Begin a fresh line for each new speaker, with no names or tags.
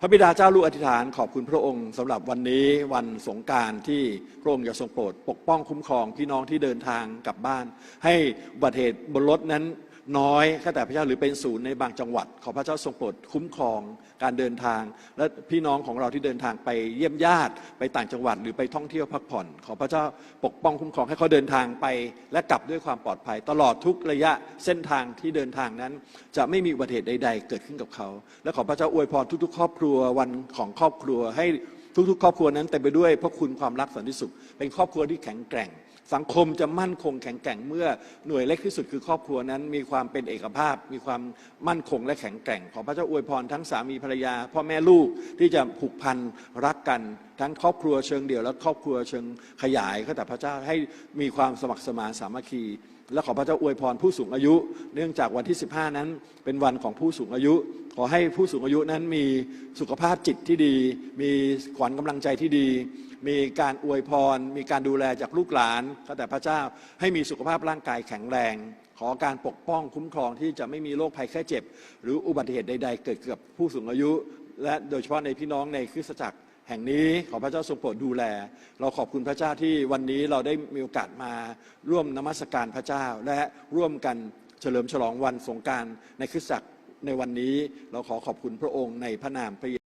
พระบิดาเจ้าลูกอธิษฐานขอบคุณพระองค์สำหรับวันนี้วันสงการที่พระองค์จะทรงโปรด ปกป้องคุ้มครองพี่น้องที่เดินทางกลับบ้าน ให้อุบัติเหตุบนรถนั้น น้อยข้าแต่พระเจ้าหรือเป็นศูนย์ในบางจังหวัด ขอพระเจ้าทรงโปรดคุ้มครองการเดินทาง และพี่น้องของเราที่เดินทางไปเยี่ยมญาติ ไปต่างจังหวัดหรือไปท่องเที่ยวพักผ่อน ขอพระเจ้าปกป้องคุ้มครองให้เขาเดินทางไป และกลับด้วยความปลอดภัย ตลอดทุกระยะเส้นทางที่เดินทางนั้น จะไม่มีอุบัติเหตุใด ๆ เกิดขึ้นกับเขา และขอพระเจ้าอวยพรทุก ๆ ครอบครัววันของครอบครัวให้ ทุกๆ ครอบครัวนั้นเต็มไปด้วยพระคุณความรักสันติสุข เป็นครอบครัวที่แข็งแกร่ง สังคมจะมั่นคงแข็งแกร่งเมื่อหน่วยเล็กที่สุดคือครอบครัวนั้น มีความเป็นเอกภาพ มีความมั่นคงและแข็งแกร่ง ขอพระเจ้าอวยพรทั้งสามีภรรยา พ่อแม่ลูกที่จะผูกพันรักกัน ทั้งครอบครัวเชิงเดี่ยวและครอบครัวเชิงขยายข้าแต่พระเจ้าให้มีความสมัครสมานสามัคคีและขอพระเจ้าอวยพรผู้สูงอายุ เนื่องจากวันที่ 15 นั้นเป็นวันของผู้สูงอายุ ขอให้ผู้สูงอายุนั้นมีสุขภาพจิตที่ดี มีขวัญกำลังใจที่ดี มีการอวยพร มีการดูแลจากลูกหลานข้าแต่พระเจ้าให้มีสุขภาพร่างกายแข็งแรง ขอการปกป้องคุ้มครองที่จะไม่มีโรคภัยแค่เจ็บ หรืออุบัติเหตุใด ๆ เกิดกับผู้สูงอายุ และโดยเฉพาะในพี่น้องในคริสตจักรแห่งนี้ขอพระเจ้าทรงโปรดดูแล เราขอบคุณพระเจ้าที่วันนี้เราได้มีโอกาสมาร่วมนมัสการพระเจ้า และร่วมกันเฉลิมฉลองวันสงการในคริสตจักร ในวันนี้เราขอขอบคุณพระองค์ในพระนามพระเยซู